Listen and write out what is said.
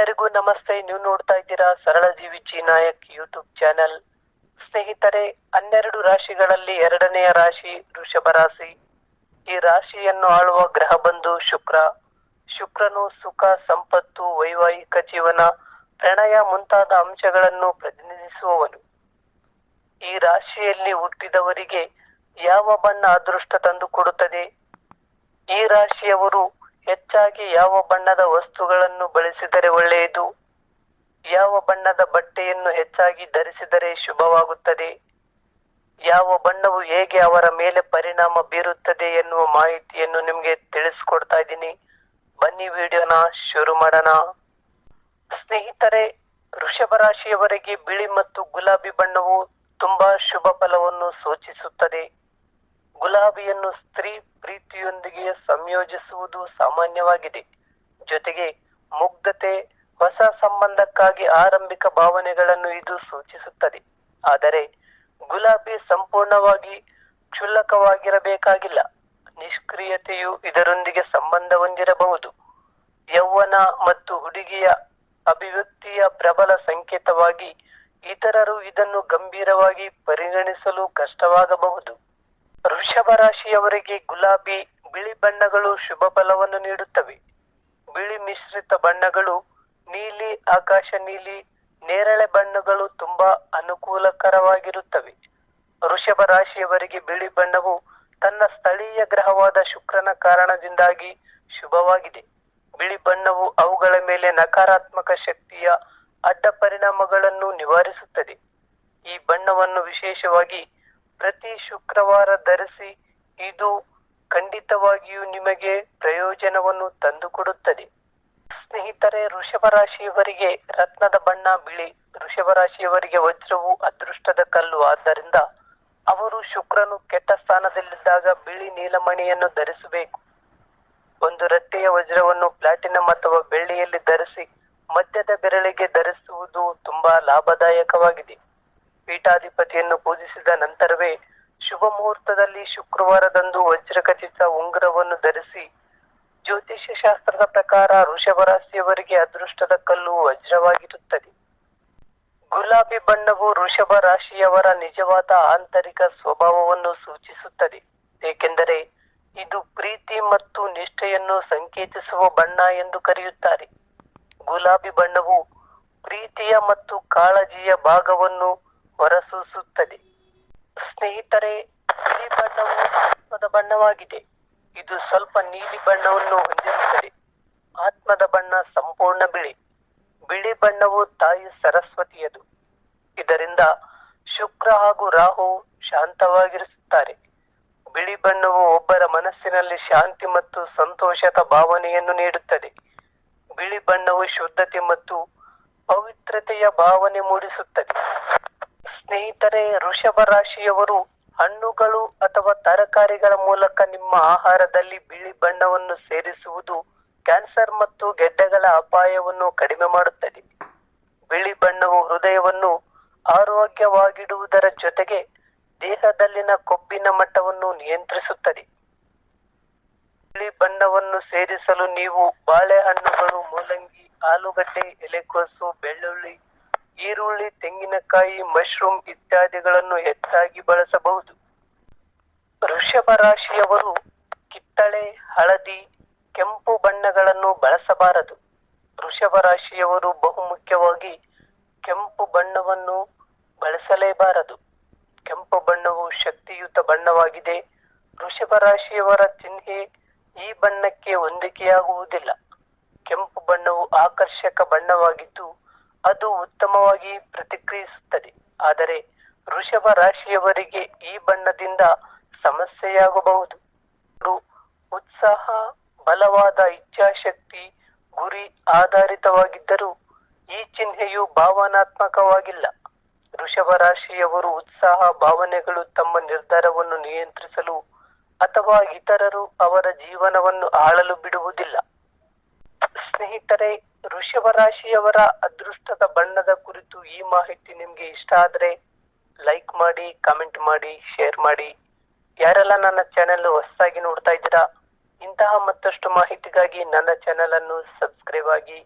ಎಲ್ಲರಿಗೂ ನಮಸ್ತೆ. ನೀವು ನೋಡ್ತಾ ಇದ್ದೀರಾ ಸರಳ ಜೀವಿ ಜಿ ನಾಯಕ್ ಯೂಟ್ಯೂಬ್ ಚಾನೆಲ್ ಸ್ನೇಹಿತರೆ, ಹನ್ನೆರಡು ರಾಶಿಗಳಲ್ಲಿ ಎರಡನೆಯ ರಾಶಿ ವೃಷಭ ರಾಶಿ. ಈ ರಾಶಿಯನ್ನು ಆಳುವ ಗ್ರಹ ಬಂಧು ಶುಕ್ರ. ಶುಕ್ರನು ಸುಖ, ಸಂಪತ್ತು, ವೈವಾಹಿಕ ಜೀವನ, ಪ್ರಣಯ ಮುಂತಾದ ಅಂಶಗಳನ್ನು ಪ್ರತಿನಿಧಿಸುವವನು. ಈ ರಾಶಿಯಲ್ಲಿ ಹುಟ್ಟಿದವರಿಗೆ ಯಾವ ಬಣ್ಣ ಅದೃಷ್ಟ ತಂದು ಕೊಡುತ್ತದೆ ಈ ರಾಶಿಯವರು ಹೆಚ್ಚಾಗಿ ಯಾವ ಬಣ್ಣದ ವಸ್ತುಗಳನ್ನು ಬಳಸಿದರೆ ಒಳ್ಳೆಯದು? ಯಾವ ಬಣ್ಣದ ಬಟ್ಟೆಯನ್ನು ಹೆಚ್ಚಾಗಿ ಧರಿಸಿದರೆ ಶುಭವಾಗುತ್ತದೆ? ಯಾವ ಬಣ್ಣವು ಹೇಗೆ ಅವರ ಮೇಲೆ ಪರಿಣಾಮ ಬೀರುತ್ತದೆ ಎನ್ನುವ ಮಾಹಿತಿಯನ್ನು ನಿಮಗೆ ತಿಳಿಸ್ಕೊಡ್ತಾ ಇದ್ದೀನಿ. ಬನ್ನಿ ವಿಡಿಯೋನ ಶುರು ಮಾಡೋಣ. ಸ್ನೇಹಿತರೆ, ವೃಷಭ ರಾಶಿಯವರೆಗೆ ಬಿಳಿ ಮತ್ತು ಗುಲಾಬಿ ಬಣ್ಣವು ತುಂಬಾ ಶುಭ ಫಲವನ್ನು ಸೂಚಿಸುತ್ತದೆ. ಗುಲಾಬಿಯನ್ನು ಸ್ತ್ರೀ ಪ್ರೀತಿಯೊಂದಿಗೆ ಸಂಯೋಜಿಸುವುದು ಸಾಮಾನ್ಯವಾಗಿದೆ. ಜೊತೆಗೆ ಮುಗ್ಧತೆ ಹೊಸ ಸಂಬಂಧಕ್ಕಾಗಿ ಆರಂಭಿಕ ಭಾವನೆಗಳನ್ನು ಇದು ಸೂಚಿಸುತ್ತದೆ. ಆದರೆ ಗುಲಾಬಿ ಸಂಪೂರ್ಣವಾಗಿ ಕ್ಷುಲ್ಲಕವಾಗಿರಬೇಕಾಗಿಲ್ಲ. ನಿಷ್ಕ್ರಿಯತೆಯು ಇದರೊಂದಿಗೆ ಸಂಬಂಧ ಹೊಂದಿರಬಹುದು. ಯೌವನ ಮತ್ತು ಹುಡುಗಿಯ ಅಭಿವ್ಯಕ್ತಿಯ ಪ್ರಬಲ ಸಂಕೇತವಾಗಿ ಇತರರು ಇದನ್ನು ಗಂಭೀರವಾಗಿ ಪರಿಗಣಿಸಲು ಕಷ್ಟವಾಗಬಹುದು. ವೃಷಭ ರಾಶಿಯವರಿಗೆ ಗುಲಾಬಿ, ಬಿಳಿ ಬಣ್ಣಗಳು ಶುಭ ಫಲವನ್ನು ನೀಡುತ್ತವೆ. ಬಿಳಿ ಮಿಶ್ರಿತ ಬಣ್ಣಗಳು ನೀಲಿ, ಆಕಾಶ ನೀಲಿ, ನೇರಳೆ ಬಣ್ಣಗಳು ತುಂಬಾ ಅನುಕೂಲಕರವಾಗಿರುತ್ತವೆ. ವೃಷಭ ರಾಶಿಯವರಿಗೆ ಬಿಳಿ ಬಣ್ಣವು ತನ್ನ ಸ್ಥಳೀಯ ಗ್ರಹವಾದ ಶುಕ್ರನ ಕಾರಣದಿಂದಾಗಿ ಶುಭವಾಗಿದೆ. ಬಿಳಿ ಬಣ್ಣವು ಅವುಗಳ ಮೇಲೆ ನಕಾರಾತ್ಮಕ ಶಕ್ತಿಯ ಅಡ್ಡ ಪರಿಣಾಮಗಳನ್ನು ನಿವಾರಿಸುತ್ತದೆ. ಈ ಬಣ್ಣವನ್ನು ವಿಶೇಷವಾಗಿ ಪ್ರತಿ ಶುಕ್ರವಾರ ಧರಿಸಿ ಇದು ಖಂಡಿತವಾಗಿಯೂ ನಿಮಗೆ ಪ್ರಯೋಜನವನ್ನು ತಂದುಕೊಡುತ್ತದೆ. ಸ್ನೇಹಿತರೆ ವೃಷಭ ರಾಶಿಯವರಿಗೆ ರತ್ನದ ಬಣ್ಣ ಬಿಳಿ. ವೃಷಭ ರಾಶಿಯವರಿಗೆ ವಜ್ರವು ಅದೃಷ್ಟದ ಕಲ್ಲು. ಆದ್ದರಿಂದ ಅವರು ಶುಕ್ರನು ಕೆಟ್ಟ ಸ್ಥಾನದಲ್ಲಿದ್ದಾಗ ಬಿಳಿ ನೀಲಮಣಿಯನ್ನು ಧರಿಸಬೇಕು. ಒಂದು ರಟ್ಟೆಯ ವಜ್ರವನ್ನು ಪ್ಲಾಟಿನಂ ಅಥವಾ ಬೆಳ್ಳಿಯಲ್ಲಿ ಧರಿಸಿ ಮಧ್ಯದ ಬೆರಳಿಗೆ ಧರಿಸುವುದು ತುಂಬಾ ಲಾಭದಾಯಕವಾಗಿದೆ. ಪೀಠಾಧಿಪತಿಯನ್ನು ಪೂಜಿಸಿದ ನಂತರವೇ ಶುಭ ಮುಹೂರ್ತದಲ್ಲಿ ಶುಕ್ರವಾರದಂದು ವಜ್ರಖಚಿತ ಉಂಗುರವನ್ನು ಧರಿಸಿ ಜ್ಯೋತಿಷ್ಯ ಶಾಸ್ತ್ರದ ಪ್ರಕಾರ ಋಷಭ ರಾಶಿಯವರಿಗೆ ಅದೃಷ್ಟದ ಕಲ್ಲು ವಜ್ರವಾಗಿರುತ್ತದೆ. ಗುಲಾಬಿ ಬಣ್ಣವು ಋಷಭ ರಾಶಿಯವರ ನಿಜವಾದ ಆಂತರಿಕ ಸ್ವಭಾವವನ್ನು ಸೂಚಿಸುತ್ತದೆ. ಏಕೆಂದರೆ ಇದು ಪ್ರೀತಿ ಮತ್ತು ನಿಷ್ಠೆಯನ್ನು ಸಂಕೇತಿಸುವ ಬಣ್ಣ ಎಂದು ಕರೆಯುತ್ತಾರೆ. ಗುಲಾಬಿ ಬಣ್ಣವು ಪ್ರೀತಿಯ ಮತ್ತು ಕಾಳಜಿಯ ಭಾಗವನ್ನು ಸ್ನೇಹಿತರೆ ಬಿಳಿ ಬಣ್ಣವು ಆತ್ಮದ ಬಣ್ಣವಾಗಿದೆ. ಇದು ಸ್ವಲ್ಪ ನೀಲಿ ಬಣ್ಣವನ್ನು ಹೊಂದಿರುತ್ತದೆ. ಆತ್ಮದ ಬಣ್ಣ ಸಂಪೂರ್ಣ ಬಿಳಿ. ಬಿಳಿ ಬಣ್ಣವು ತಾಯಿ ಸರಸ್ವತಿಯದು. ಇದರಿಂದ ಶುಕ್ರ ಹಾಗೂ ರಾಹು ಶಾಂತವಾಗಿರಿಸುತ್ತಾರೆ. ಬಿಳಿ ಬಣ್ಣವು ಒಬ್ಬರ ಮನಸ್ಸಿನಲ್ಲಿ ಶಾಂತಿ ಮತ್ತು ಸಂತೋಷದ ಭಾವನೆಯನ್ನು ನೀಡುತ್ತದೆ. ಬಿಳಿ ಬಣ್ಣವು ಶುದ್ಧತೆ ಮತ್ತು ಪವಿತ್ರತೆಯ ಭಾವನೆ ಮೂಡಿಸುತ್ತದೆ. ಸ್ನೇಹಿತರೆ, ವೃಷಭ ರಾಶಿಯವರು ಹಣ್ಣುಗಳು ಅಥವಾ ತರಕಾರಿಗಳ ಮೂಲಕ ನಿಮ್ಮ ಆಹಾರದಲ್ಲಿ ಬಿಳಿ ಬಣ್ಣವನ್ನು ಸೇರಿಸುವುದು ಕ್ಯಾನ್ಸರ್ ಮತ್ತು ಗೆಡ್ಡೆಗಳ ಅಪಾಯವನ್ನು ಕಡಿಮೆ ಮಾಡುತ್ತದೆ. ಬಿಳಿ ಬಣ್ಣವು ಹೃದಯವನ್ನು ಆರೋಗ್ಯವಾಗಿಡುವುದರ ಜೊತೆಗೆ ದೇಹದಲ್ಲಿನ ಕೊಬ್ಬಿನ ಮಟ್ಟವನ್ನು ನಿಯಂತ್ರಿಸುತ್ತದೆ. ಬಿಳಿ ಬಣ್ಣವನ್ನು ಸೇರಿಸಲು ನೀವು ಬಾಳೆಹಣ್ಣುಗಳು, ಮೂಲಂಗಿ, ಆಲೂಗಡ್ಡೆ ಎಲೆಕೋಸು ಬೆಳ್ಳುಳ್ಳಿ ಈರುಳ್ಳಿ, ತೆಂಗಿನಕಾಯಿ ಮಶ್ರೂಮ್ ಇತ್ಯಾದಿಗಳನ್ನು ಹೆಚ್ಚಾಗಿ ಬಳಸಬಹುದು. ವೃಷಭ ರಾಶಿಯವರು ಕಿತ್ತಳೆ, ಹಳದಿ, ಕೆಂಪು ಬಣ್ಣಗಳನ್ನು ಬಳಸಬಾರದು. ವೃಷಭ ರಾಶಿಯವರು ಬಹುಮುಖ್ಯವಾಗಿ ಕೆಂಪು ಬಣ್ಣವನ್ನು ಬಳಸಲೇಬಾರದು. ಕೆಂಪು ಬಣ್ಣವು ಶಕ್ತಿಯುತ ಬಣ್ಣವಾಗಿದೆ. ವೃಷಭ ರಾಶಿಯವರ ಚಿಹ್ನೆ ಈ ಬಣ್ಣಕ್ಕೆ ಹೊಂದಿಕೆಯಾಗುವುದಿಲ್ಲ. ಕೆಂಪು ಬಣ್ಣವು ಆಕರ್ಷಕ ಬಣ್ಣವಾಗಿದ್ದು ಅದು ಉತ್ತಮವಾಗಿ ಪ್ರತಿಕ್ರಿಯಿಸುತ್ತದೆ. ಆದರೆ ವೃಷಭ ರಾಶಿಯವರಿಗೆ ಈ ಬಣ್ಣದಿಂದ ಸಮಸ್ಯೆಯಾಗಬಹುದು. ಉತ್ಸಾಹ, ಬಲವಾದ ಇಚ್ಛಾಶಕ್ತಿ, ಗುರಿ ಆಧಾರಿತವಾಗಿದ್ದರೂ ಈ ಚಿಹ್ನೆಯು ಭಾವನಾತ್ಮಕವಾಗಿಲ್ಲ. ವೃಷಭ ರಾಶಿಯವರು ಉತ್ಸಾಹ, ಭಾವನೆಗಳು ತಮ್ಮ ನಿರ್ಧಾರವನ್ನು ನಿಯಂತ್ರಿಸಲು ಅಥವಾ ಇತರರು ಅವರ ಜೀವನವನ್ನು ಆಳಲು ಬಿಡುವುದಿಲ್ಲ. ಸ್ನೇಹಿತರೆ ರಾಶಿಯವರ ಅದೃಷ್ಟದ ಬಣ್ಣದ ಕುರಿತು ಈ ಮಾಹಿತಿ ನಿಮ್ಗೆ ಇಷ್ಟ ಆದ್ರೆ ಲೈಕ್ ಮಾಡಿ ಕಾಮೆಂಟ್ ಮಾಡಿ ಶೇರ್ ಮಾಡಿ. ಯಾರೆಲ್ಲ ನನ್ನ ಚಾನೆಲ್ ಹೊಸದಾಗಿ ನೋಡ್ತಾ ಇದ್ದೀರಾ, ಇಂತಹ ಮತ್ತಷ್ಟು ಮಾಹಿತಿಗಾಗಿ ನನ್ನ ಚಾನೆಲ್ ಅನ್ನು ಸಬ್ಸ್ಕ್ರೈಬ್ ಆಗಿ